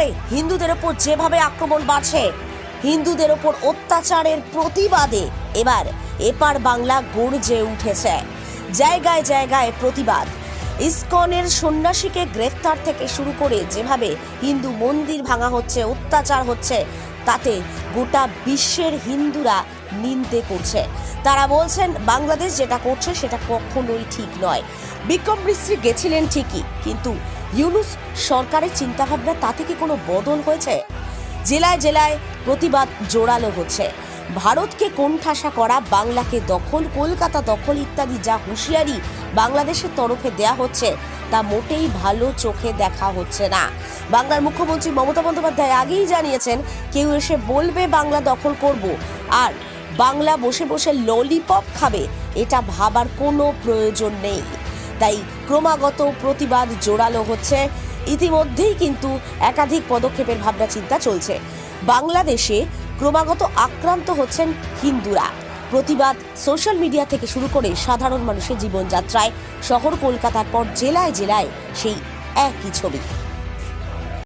একেবারে হিন্দুদের ওপর যেভাবে আক্রমণ বাড়ছে, হিন্দুদের ওপর অত্যাচারের প্রতিবাদে এবার এপার বাংলা গর্জে উঠেছে। জায়গায় জায়গায় প্রতিবাদ। ইসকনের সন্ন্যাসীকে গ্রেফতার থেকে শুরু করে যেভাবে হিন্দু মন্দির ভাঙা হচ্ছে, অত্যাচার হচ্ছে, তাতে গোটা বিশ্বের হিন্দুরা নিন্দে করছে। তারা বলছেন, বাংলাদেশ যেটা করছে সেটা কখনোই ঠিক নয়। বিক্রম মিস্ত্রি গেছিলেন ঠিকই, কিন্তু ইউনুস সরকারের চিন্তাভাবনা তাতে কি কোনো বদল হয়েছে? জেলায় জেলায় প্রতিবাদ জোরালো হচ্ছে। ভারতকে কোণঠাসা করা, বাংলাকে দখল, কলকাতা দখল ইত্যাদি যা হুঁশিয়ারি বাংলাদেশের তরফে দেয়া হচ্ছে, তা মোটেই ভালো চোখে দেখা হচ্ছে না। বাংলার মুখ্যমন্ত্রী মমতা বন্দ্যোপাধ্যায় আগেই জানিয়েছেন, কেউ এসে বলবে বাংলা দখল করব। আর বাংলা বসে বসে ললিপপ খাবে, এটা ভাবার কোনো প্রয়োজন নেই। তাই ক্রমাগত প্রতিবাদ জোরালো হচ্ছে। ইতিমধ্যেই কিন্তু একাধিক পদক্ষেপের ভাবনা চিন্তা চলছে। বাংলাদেশে ক্রমাগত আক্রান্ত হচ্ছেন হিন্দুরা। প্রতিবাদ সোশ্যাল মিডিয়া থেকে শুরু করে সাধারণ মানুষের জীবনযাত্রায় শহর কলকাতার পর জেলায় জেলায় সেই একই ছবি।